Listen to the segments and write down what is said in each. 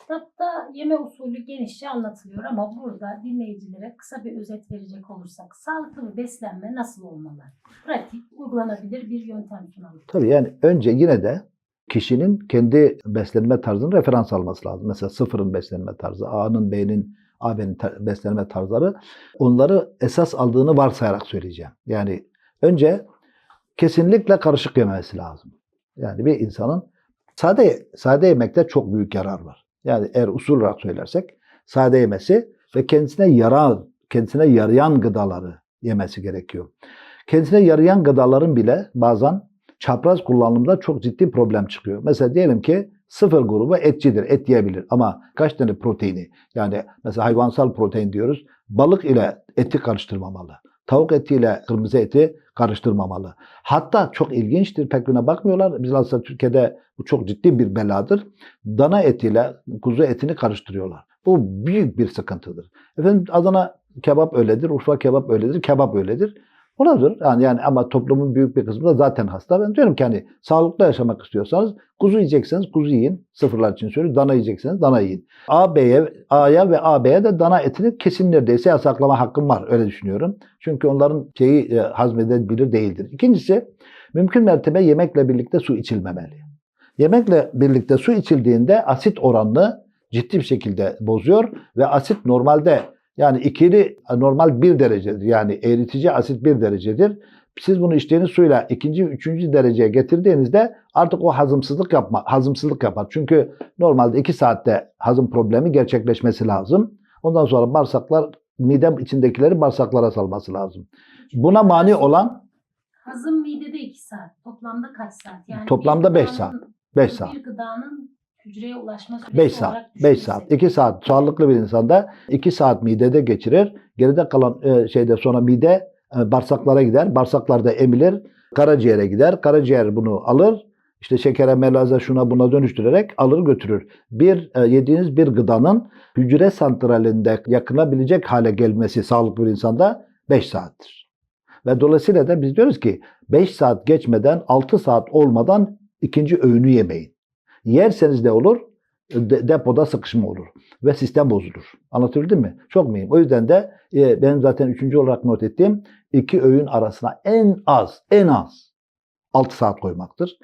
kitapta yeme usulü genişçe anlatılıyor ama burada dinleyicilere kısa bir özet verecek olursak sağlıklı bir beslenme nasıl olmalı? Pratik, uygulanabilir bir yöntem sunalım. Tabii yani önce yine de kişinin kendi beslenme tarzını referans alması lazım. Mesela sıfırın beslenme tarzı, A'nın, B'nin, AB'nin beslenme tarzları onları esas aldığını varsayarak söyleyeceğim. Yani önce kesinlikle karışık yemesi lazım. Yani bir insanın sade sade yemekte çok büyük yarar var. Yani eğer usul olarak söylersek sade yemesi ve kendisine yarar, kendisine yarayan gıdaları yemesi gerekiyor. Kendisine yarayan gıdaların bile bazen çapraz kullanımda çok ciddi problem çıkıyor. Mesela diyelim ki sıfır grubu etçidir, et yiyebilir ama kaç tane proteini yani mesela hayvansal protein diyoruz. Balık ile eti karıştırmamalı. Tavuk etiyle kırmızı eti karıştırmamalı. Hatta çok ilginçtir, pek buna bakmıyorlar. Biz aslında Türkiye'de bu çok ciddi bir beladır. Dana etiyle kuzu etini karıştırıyorlar. Bu büyük bir sıkıntıdır. Efendim Adana kebap öyledir, Urfa kebap öyledir, kebap öyledir. Olabilir. Yani, yani ama toplumun büyük bir kısmı da zaten hasta. Ben diyorum ki hani sağlıklı yaşamak istiyorsanız kuzu yiyecekseniz kuzu yiyin. Sıfırlar için söylüyorum. Dana yiyecekseniz dana yiyin. A, B'ye, A'ya ve AB'ye de dana etini kesin neredeyse yasaklama hakkım var. Öyle düşünüyorum. Çünkü onların şeyi e, hazmedebilir değildir. İkincisi mümkün mertebe yemekle birlikte su içilmemeli. Yemekle birlikte su içildiğinde asit oranını ciddi bir şekilde bozuyor ve asit normalde yani ikili normal bir derecedir. Yani eritici asit bir derecedir. Siz bunu içtiğiniz suyla ikinci, üçüncü dereceye getirdiğinizde artık o hazımsızlık yapma, hazımsızlık yapar. Çünkü normalde iki saatte hazım problemi gerçekleşmesi lazım. Ondan sonra bağırsaklar, midem içindekileri bağırsaklara salması lazım. Buna mani olan Hazım midede 2 saat. Toplamda kaç saat? Yani Toplamda beş saat. 5 saat. Bir gıdanın hücreye ulaşma süresi 5 saat. olarak 5 saat. düşünürsek. 2 saat sağlıklı bir insanda 2 saat midede geçirir. Geride kalan e, şeyde sonra mide e, bağırsaklara gider. Bağırsaklarda emilir. Karaciğere gider. Karaciğer bunu alır. İşte şekere, melaza şuna buna dönüştürerek alır götürür. Bir e, yediğiniz bir gıdanın hücre santralinde yakınabilecek hale gelmesi sağlıklı bir insanda 5 saattir. Ve dolayısıyla da biz diyoruz ki 5 saat geçmeden 6 saat olmadan ikinci öğünü yemeyin. Yerseniz ne olur? De- depoda sıkışma olur ve sistem bozulur. Anlatabildim mi? Çok mühim. O yüzden de e, benim zaten üçüncü olarak not ettiğim iki öğün arasına en az en az 6 saat koymaktır.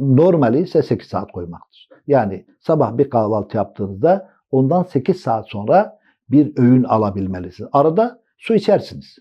Normali ise 8 saat koymaktır. Yani sabah bir kahvaltı yaptığınızda ondan 8 saat sonra bir öğün alabilmelisiniz. Arada su içersiniz.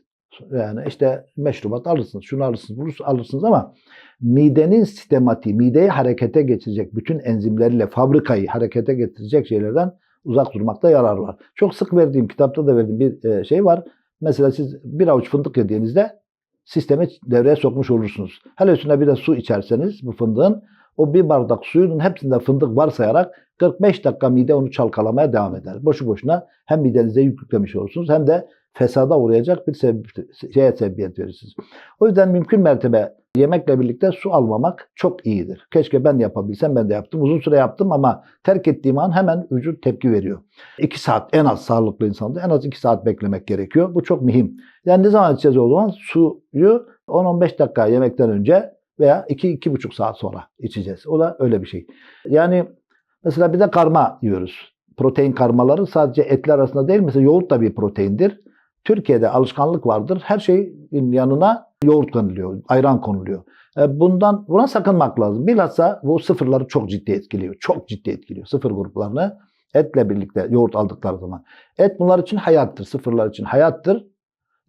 Yani işte meşrubat alırsınız, şunu alırsınız, bunu alırsınız ama midenin sistematiği, mideyi harekete geçirecek bütün enzimleriyle fabrikayı harekete getirecek şeylerden uzak durmakta yarar var. Çok sık verdiğim, kitapta da verdiğim bir e, şey var. Mesela siz bir avuç fındık yediğinizde sistemi devreye sokmuş olursunuz. Hele üstüne bir de su içerseniz bu fındığın o bir bardak suyunun hepsinde fındık varsayarak 45 dakika mide onu çalkalamaya devam eder. Boşu boşuna hem midenize yük yüklemiş olursunuz hem de fesada uğrayacak bir sebep, şeye sebebiyet verirsiniz. O yüzden mümkün mertebe yemekle birlikte su almamak çok iyidir. Keşke ben yapabilsem ben de yaptım. Uzun süre yaptım ama terk ettiğim an hemen vücut tepki veriyor. 2 saat en az sağlıklı insanda en az 2 saat beklemek gerekiyor. Bu çok mühim. Yani ne zaman içeceğiz o zaman? Suyu 10-15 dakika yemekten önce veya 2-2,5 saat sonra içeceğiz. O da öyle bir şey. Yani mesela bir de karma yiyoruz. Protein karmaları sadece etler arasında değil. Mesela yoğurt da bir proteindir. Türkiye'de alışkanlık vardır. Her şeyin yanına yoğurt konuluyor, ayran konuluyor. E, Bundan buna sakınmak lazım. Bilhassa bu sıfırları çok ciddi etkiliyor. Çok ciddi etkiliyor sıfır gruplarını. Etle birlikte yoğurt aldıkları zaman. Et bunlar için hayattır. Sıfırlar için hayattır.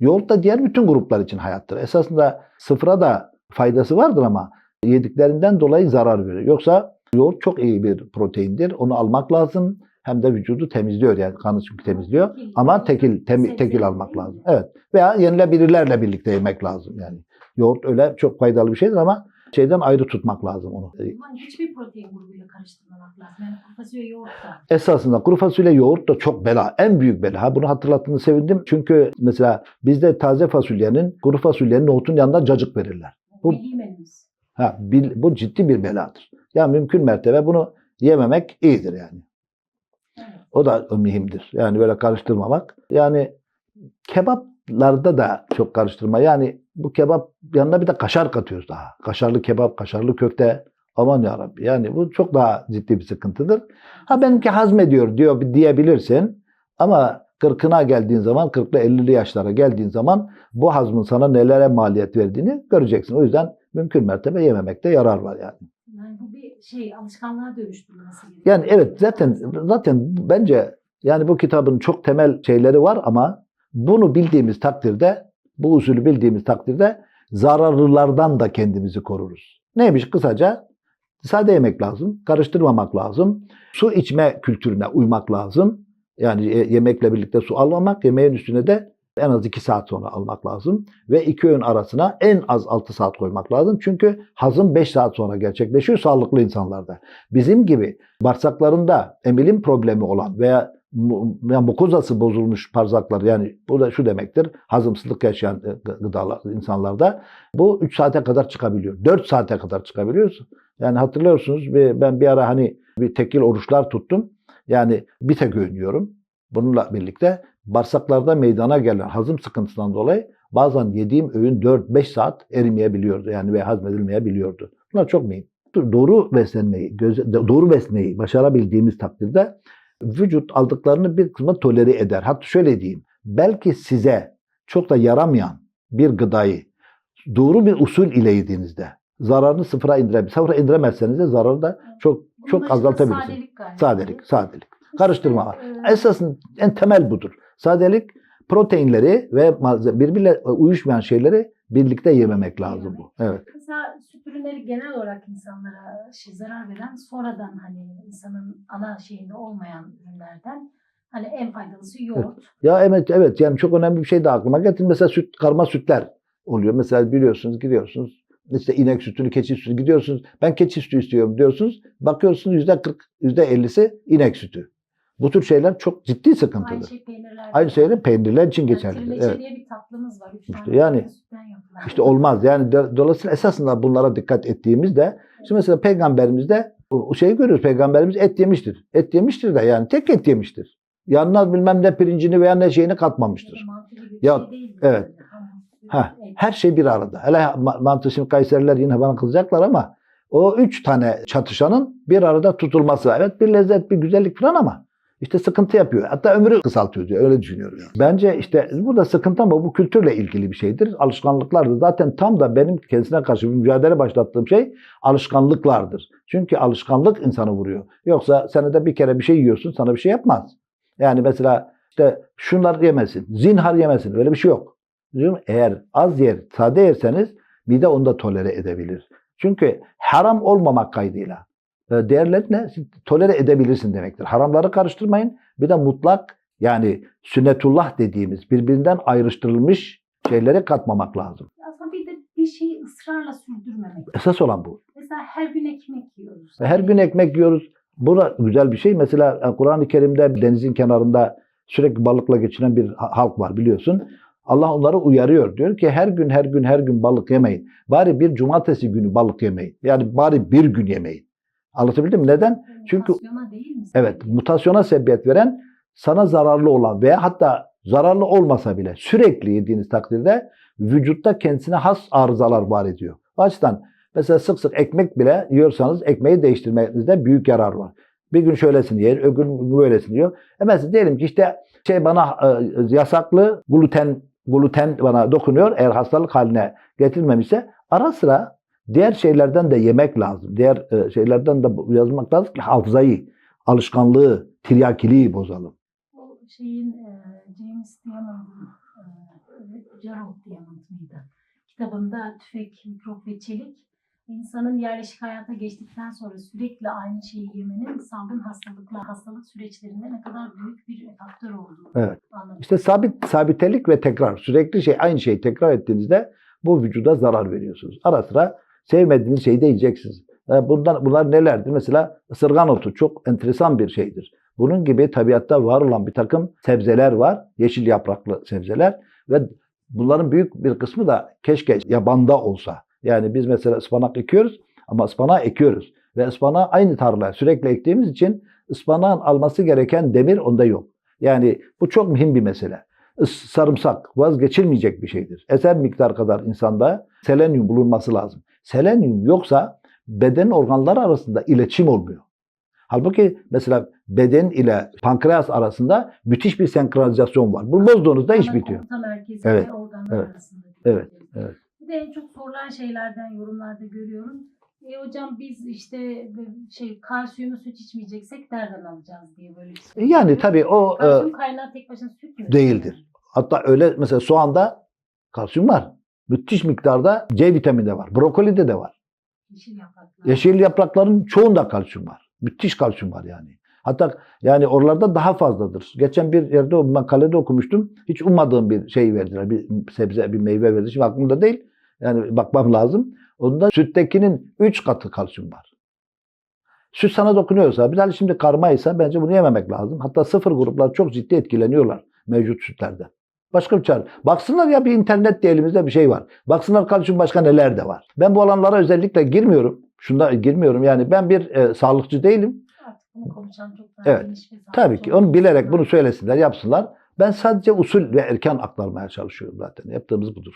Yoğurt da diğer bütün gruplar için hayattır. Esasında sıfıra da faydası vardır ama yediklerinden dolayı zarar veriyor. Yoksa yoğurt çok iyi bir proteindir. Onu almak lazım. Hem de vücudu temizliyor yani kanı çünkü temizliyor. Ama tekil temi- tekil almak lazım. Evet. Veya yenilebilirlerle birlikte yemek lazım yani. Yoğurt öyle çok faydalı bir şeydir ama şeyden ayrı tutmak lazım onu. Hiçbir protein grubuyla karıştırmamak lazım. Yani kuru fasulye yoğurt da. Esasında kuru fasulye yoğurt da çok bela. En büyük bela. Ha, bunu hatırlattığını sevindim. Çünkü mesela bizde taze fasulyenin, kuru fasulyenin nohutun yanında cacık verirler. Bu-. Ha, bil- bu ciddi bir beladır. Ya mümkün mertebe bunu yememek iyidir yani. O da mühimdir. Yani böyle karıştırmamak. Yani kebaplarda da çok karıştırma. Yani bu kebap yanına bir de kaşar katıyoruz daha. Kaşarlı kebap, kaşarlı köfte. Aman ya Rabbi. Yani bu çok daha ciddi bir sıkıntıdır. Ha benimki hazmediyor diyor diyebilirsin. Ama 40'ına geldiğin zaman, 40'lı 50'li yaşlara geldiğin zaman bu hazmın sana nelere maliyet verdiğini göreceksin. O yüzden mümkün mertebe yememekte yarar var yani. Yani bu bir şey alışkanlığa dönüştürülmesi gerekiyor. Yani evet zaten zaten bence yani bu kitabın çok temel şeyleri var ama bunu bildiğimiz takdirde bu usulü bildiğimiz takdirde zararlılardan da kendimizi koruruz. Neymiş kısaca? Sade yemek lazım, karıştırmamak lazım. Su içme kültürüne uymak lazım. Yani e, yemekle birlikte su almamak, yemeğin üstüne de en az 2 saat sonra almak lazım. Ve iki öğün arasına en az 6 saat koymak lazım. Çünkü hazım 5 saat sonra gerçekleşiyor sağlıklı insanlarda. Bizim gibi bağırsaklarında emilim problemi olan veya yani mukozası bozulmuş parzaklar yani bu da şu demektir hazımsızlık yaşayan e, gı- gıdalar insanlarda bu 3 saate kadar çıkabiliyor. 4 saate kadar çıkabiliyor. Yani hatırlıyorsunuz ben bir ara hani bir tekil oruçlar tuttum. Yani bir tek öğün yiyorum. Bununla birlikte bağırsaklarda meydana gelen hazım sıkıntısından dolayı bazen yediğim öğün 4-5 saat erimeyebiliyordu yani ve hazmedilmeyebiliyordu. Bunlar çok mühim. Doğru beslenmeyi, göze- doğru beslemeyi başarabildiğimiz takdirde vücut aldıklarını bir kısmı tolere eder. Hatta şöyle diyeyim. Belki size çok da yaramayan bir gıdayı doğru bir usul ile yediğinizde zararını sıfıra indirebilir. Sıfıra indiremezseniz de zararı da çok çok azaltabilirsiniz. Sadelik galiba. Sadelik, sadelik. Karıştırma. Ee, Esasın en temel budur. Sadelik proteinleri ve malze- birbiriyle uyuşmayan şeyleri birlikte yememek lazım bu. Evet. Mesela süt ürünleri genel olarak insanlara şey, zarar veren sonradan hani insanın ana şeyinde olmayan ürünlerden hani en faydalısı yoğurt. Ya evet evet yani çok önemli bir şey de aklıma getir. Mesela süt karma sütler oluyor. Mesela biliyorsunuz gidiyorsunuz işte inek sütünü, keçi sütünü gidiyorsunuz. Ben keçi sütü istiyorum diyorsunuz. Bakıyorsunuz yüzde 40, yüzde 50'si inek sütü. Bu tür şeyler çok ciddi Aynı sıkıntıdır. şey peynirlerde. Aynı şeyler peynirler için Yani geçerlidir. Evet. diye bir tatlımız var. Üç İşte yani-. İşte olmaz. Yani do- dolayısıyla esasında bunlara dikkat ettiğimizde şimdi mesela peygamberimizde o şeyi görüyoruz. Peygamberimiz et yemiştir. Et yemiştir de yani tek et yemiştir. Yanına bilmem ne pirincini veya ne şeyini katmamıştır. Bir Ya, şey değil. evet. Ha, her şey bir arada. Hele ma- mantı şimdi Kayseriler yine bana kızacaklar ama o üç tane çatışanın bir arada tutulması. Evet bir lezzet, bir güzellik falan ama işte sıkıntı yapıyor. Hatta ömrü kısaltıyor diyor. Öyle düşünüyorum. Yani. Bence işte burada sıkıntı ama bu kültürle ilgili bir şeydir. Alışkanlıklardır. Zaten tam da benim kendisine karşı bir mücadele başlattığım şey alışkanlıklardır. Çünkü alışkanlık insanı vuruyor. Yoksa senede bir kere bir şey yiyorsun sana bir şey yapmaz. Yani mesela işte şunlar yemesin, zinhar yemesin öyle bir şey yok. Eğer az yer, sade yerseniz mide onu da tolere edebilir. Çünkü haram olmamak kaydıyla e, değerleri ne? Siz Tolere edebilirsin demektir. Haramları karıştırmayın. Bir de mutlak yani sünnetullah dediğimiz birbirinden ayrıştırılmış şeylere katmamak lazım. Aslında bir de bir şeyi ısrarla sürdürmemek. Esas olan bu. Mesela her gün ekmek yiyoruz. Her gün ekmek yiyoruz. Bu da güzel bir şey. Mesela e, Kur'an-ı Kerim'de denizin kenarında sürekli balıkla geçinen bir ha- halk var biliyorsun. Allah onları uyarıyor. Diyor ki her gün her gün her gün balık yemeyin. Bari bir cumartesi günü balık yemeyin. Yani bari bir gün yemeyin. Anlatabildim mi? Neden? Çünkü- Mutasyona değil mi? Evet, mutasyona sebebiyet veren sana zararlı olan veya hatta zararlı olmasa bile sürekli yediğiniz takdirde vücutta kendisine has arızalar var ediyor. O açıdan mesela sık sık ekmek bile yiyorsanız ekmeği değiştirmenizde büyük yarar var. Bir gün şöylesini yer, öbür gün böylesini yiyor. E mesela diyelim ki işte şey bana e, yasaklı gluten gluten bana dokunuyor eğer hastalık haline getirilmemişse ara sıra diğer şeylerden de yemek lazım. Diğer e, şeylerden de yazmak lazım ki hafızayı, alışkanlığı, tiryakiliği bozalım. O şeyin e, James Diamond'ın e, Gerald Diamond mıydı? Kitabında tüfek, mikrop ve çelik insanın yerleşik hayata geçtikten sonra sürekli aynı şeyi yemenin salgın hastalıklar, hastalık süreçlerinde ne kadar büyük bir faktör olduğunu Evet. anlatıyor. İşte sabit sabitelik ve tekrar. Sürekli şey aynı şeyi tekrar ettiğinizde bu vücuda zarar veriyorsunuz. Ara sıra sevmediğiniz şeyi de yiyeceksiniz. E, Bundan, bunlar nelerdir? Mesela ısırgan otu çok enteresan bir şeydir. Bunun gibi tabiatta var olan bir takım sebzeler var. Yeşil yapraklı sebzeler ve bunların büyük bir kısmı da keşke yabanda olsa. Yani biz mesela ıspanak ekiyoruz ama ıspanağı ekiyoruz. Ve ıspanağı aynı tarlaya sürekli ektiğimiz için ıspanağın alması gereken demir onda yok. Yani bu çok mühim bir mesele. Sarımsak vazgeçilmeyecek bir şeydir. Eser miktar kadar insanda selenyum bulunması lazım. Selenyum yoksa beden organları arasında iletişim olmuyor. Halbuki mesela beden ile pankreas arasında müthiş bir senkronizasyon var. Bunu bozduğunuzda iş bitiyor. Evet, evet, arasında. evet, evet. Bir de en çok sorulan şeylerden yorumlarda görüyorum. E hocam biz işte şey kalsiyumu süt içmeyeceksek nereden alacağız diye böyle bir soru. Yani tabii o e, Kalsiyum kaynağı tek başına süt mü? Değildir. hatta öyle mesela soğanda kalsiyum var. Müthiş miktarda C vitamini de var. Brokolide de var. Yeşil yapraklar. Yeşil yaprakların çoğunda kalsiyum var. Müthiş kalsiyum var yani. Hatta yani oralarda daha fazladır. Geçen bir yerde o makalede okumuştum. Hiç ummadığım bir şey verdiler. Bir sebze, bir meyve verdi. Şimdi aklımda değil. Yani bakmam lazım. Onda süttekinin 3 katı kalsiyum var. Süt sana dokunuyorsa, bir de şimdi karmaysa bence bunu yememek lazım. Hatta sıfır gruplar çok ciddi etkileniyorlar mevcut sütlerde. Başka bir çare. Baksınlar ya bir internet diye elimizde bir şey var. Baksınlar kalsiyum başka neler de var. Ben bu alanlara özellikle girmiyorum. Şunda girmiyorum yani ben bir e, sağlıkçı değilim. Evet. Tabii ki onu bilerek bunu söylesinler, yapsınlar. Ben sadece usul ve erken aktarmaya çalışıyorum zaten. Yaptığımız budur.